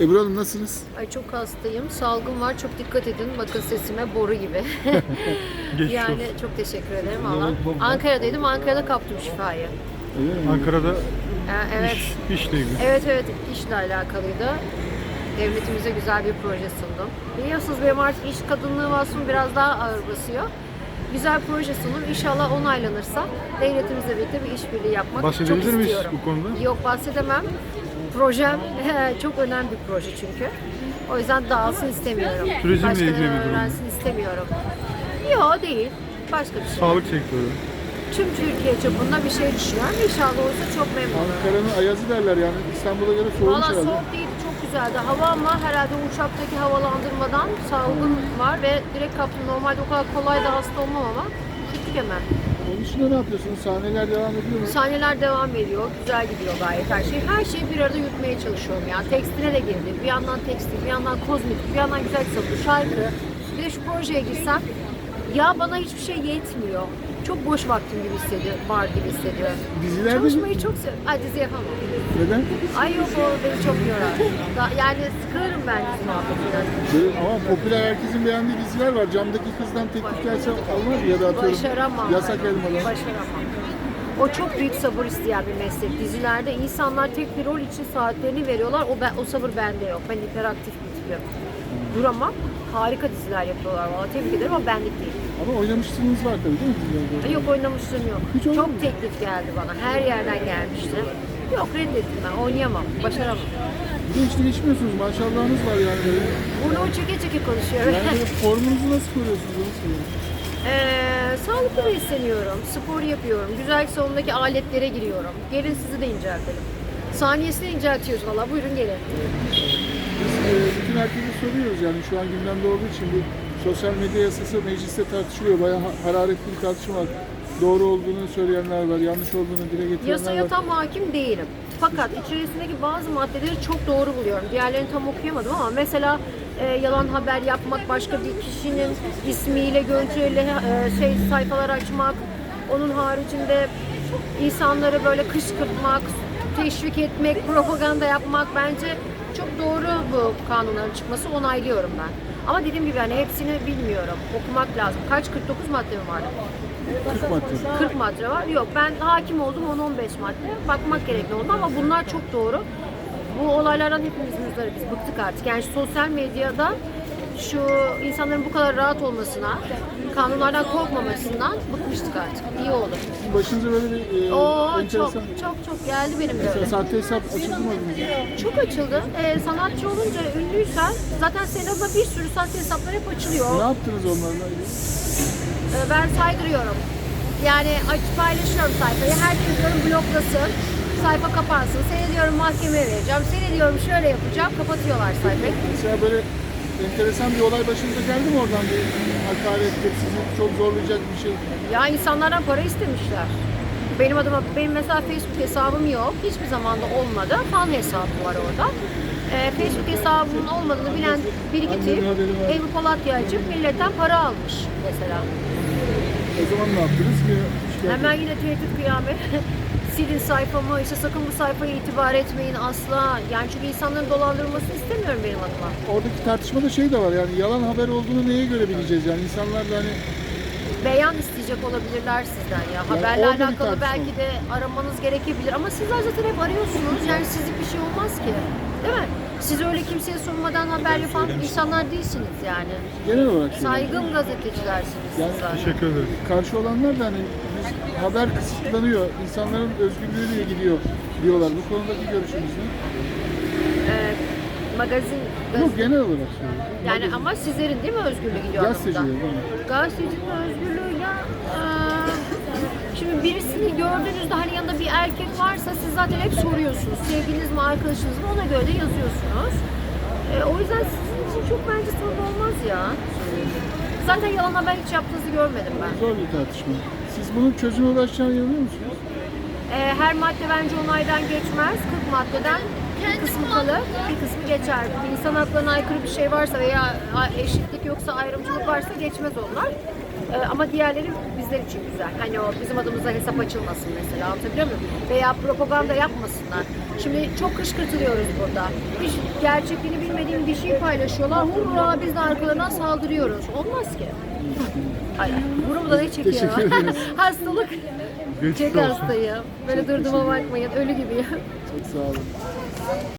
Ebru Hanım nasılsınız? Ay çok hastayım. Salgın var. Çok dikkat edin. Bakın sesime boru gibi. Yani çok teşekkür ederim valla. Ankara'daydım. Ankara'da kaptım şifayı. Ankara'da Ha, evet. iş, işle ilgili. Evet evet işle alakalıydı. Devletimize güzel bir proje sundum. Biliyorsunuz benim artık iş kadınlığı vasfım biraz daha ağır basıyor. Güzel proje sundum. İnşallah onaylanırsa devletimizle birlikte bir işbirliği yapmak çok Bahsedebilir miyiz istiyorum. bu konuda? Yok bahsedemem. Projem çok önemli bir proje çünkü. O yüzden dağılsın istemiyorum. Turizmle Başkaları ilgili bir durum. öğrensin istemiyorum. Yok değil. Başka bir şey. Sağlık sektörü. Tüm Türkiye çapında bir şey düşünüyorum. İnşallah olursa çok memnun olurum. Ankara'nın ayazı derler yani İstanbul'a göre soğumuş Valla herhalde. soğuk değildi, çok güzeldi. Hava ama herhalde uçaktaki havalandırmadan salgın var ve direkt kaptım. Normalde o kadar kolay da hasta olmam ama üşüttük hemen. Onun dışında ne yapıyorsunuz? Sahneler devam ediyor mu? Sahneler devam ediyor, güzel gidiyor gayet her şey. Her şeyi bir arada yürütmeye çalışıyorum yani. Tekstile de girdim, bir yandan tekstil, bir yandan kozmetik, bir yandan güzel satış, şarkı. Bir de şu projeye girsem, ya bana hiçbir şey yetmiyor. Çok boş vaktim gibi hissediyor, var gibi hissediyorum. Dizilerde Çalışmayı çok seviyorum. Ay dizi yapamam. Neden? Ay yok o beni çok yorar. Da- Yani sıkılırım ben dizi muhabbetinden. Böyle, ama popüler herkesin beğendiği diziler var. Camdaki kızdan teklif gelse mı? Ya da atıyorum Başaramam. yasak ben. Başaramam. O çok büyük sabır isteyen bir meslek. Dizilerde insanlar tek bir rol için saatlerini veriyorlar. O, ben, o sabır bende yok. Ben hiperaktif bir tipim. Duramam. Harika diziler yapıyorlar valla. Tebrik ederim ama benlik değil. Ama oynamışsınız var tabii değil mi dizilerde? Yok oynamışlığım yok. Hiç oldu çok mu? teklif geldi bana. Her yerden gelmişti. Yok reddettim ben. Oynayamam. Başaramam. Bir de hiç değişmiyorsunuz. Maşallahınız var yani böyle. Burnumu çeke çeke konuşuyorum. Yani formunuzu nasıl koruyorsunuz? Onu söyleyeyim. Ee, sağlıklı besleniyorum, spor yapıyorum, güzel salondaki aletlere giriyorum. Gelin sizi de inceltelim. Saniyesini inceltiyoruz valla, buyurun gelin. Biz e, bütün herkese soruyoruz yani şu an gündemde olduğu için bu sosyal medya yasası mecliste tartışılıyor. Bayağı ha- hararetli bir tartışma var. Doğru olduğunu söyleyenler var, yanlış olduğunu dile getirenler Yasaya var. tam hakim değilim. Fakat içerisindeki bazı maddeleri çok doğru buluyorum. Diğerlerini tam okuyamadım ama mesela e, yalan haber yapmak, başka bir kişinin ismiyle, görüntüyle e, şey sayfalar açmak, onun haricinde insanları böyle kışkırtmak, teşvik etmek, propaganda yapmak bence çok doğru bu kanunların çıkması onaylıyorum ben. Ama dediğim gibi hani hepsini bilmiyorum. Okumak lazım. Kaç 49 madde mi var? 40 madde. 40 madde var. Yok ben hakim oldum 10-15 madde. Bakmak gerekli oldu ama bunlar çok doğru. Bu olaylardan hepimiz müzdarip. Biz bıktık artık. Yani sosyal medyada şu insanların bu kadar rahat olmasına, kanunlardan korkmamasından bıkmıştık artık. İyi oldu. Başınıza böyle bir e, Oo çok enteresan... çok çok geldi benim de öyle. sahte hesap açıldı mı? Çok açıldı. Ee, sanatçı olunca ünlüysen zaten senin adına bir sürü sahte hesaplar hep açılıyor. Ne yaptınız onlarla? Ee, ben saydırıyorum. Yani açıp paylaşıyorum sayfayı. Herkes diyorum bloklasın. Sayfa kapansın. Seni diyorum mahkemeye vereceğim. Seni diyorum şöyle yapacağım. Kapatıyorlar sayfayı. Mesela böyle enteresan bir olay başınıza geldi mi oradan bir hakarettir, sizi çok zorlayacak bir şey? Ya insanlardan para istemişler. Benim adıma, benim mesela Facebook hesabım yok. Hiçbir zaman da olmadı. Fan hesabım var orada. Ee, Facebook hesabımın olmadığını bilen bir iki tip. Ebru Polatya açıp milletten para almış mesela. O zaman ne yaptınız? Şikayet Hemen yine tehdit kıyamet. Silin sayfamı, işte sakın bu sayfaya itibar etmeyin asla. Yani çünkü insanların dolandırılmasını istemiyorum benim adıma. Oradaki tartışmada şey de var yani yalan haber olduğunu neye göre bileceğiz yani insanlar da hani Beyan isteyecek olabilirler sizden ya. Haberle orada bir alakalı belki de aramanız gerekebilir. Ama sizler zaten hep arıyorsunuz. Yani sizlik bir şey olmaz ki. Değil mi? Siz öyle kimseye sormadan haber yapan insanlar değilsiniz yani. genel olarak. Saygın gazetecilersiniz siz Yani zaten. Teşekkür ederiz. karşı olanlar da hani haber kısıtlanıyor, insanların özgürlüğüyle gidiyor diyorlar. Bu konudaki görüşünüz ne? Ee, magazin, Yok genel olarak söylüyorum. yani ama sizlerin değil mi özgürlüğü gidiyor Gazeteciler anlamında? değil mi? Gazetecinin özgürlüğü ya eee, şimdi birisini gördüğünüzde hani yanında bir erkek varsa siz zaten hep soruyorsunuz. Sevgiliniz mi arkadaşınız mı ona göre de yazıyorsunuz. E, o yüzden sizin için çok bence sorun olmaz ya. Zaten yalan haber hiç yaptığınızı görmedim ben. Zor bir tartışma. Siz bunun çözüme ulaşacağına inanıyor musunuz? E, her madde bence onaydan geçmez. 40 maddeden bir kısmı kalır, bir kısmı geçer. İnsan haklarına aykırı bir şey varsa veya eşitlik yoksa ayrımcılık varsa geçmez onlar. Ee, ama diğerleri bizler için güzel. Hani o bizim adımıza hesap açılmasın mesela anlatabiliyor muyum? Veya propaganda yapmasınlar. Şimdi çok kışkırtılıyoruz burada. Hiç gerçekliğini bilmediğim bir şey paylaşıyorlar. Hurra biz de arkalarından saldırıyoruz. Olmaz ki. Hayır. Bunu da ne çekiyor? Hastalık. Geçmiş Çok olsun. hastayım. Böyle durduğuma bakmayın. Ölü gibiyim. Çok sağ olun.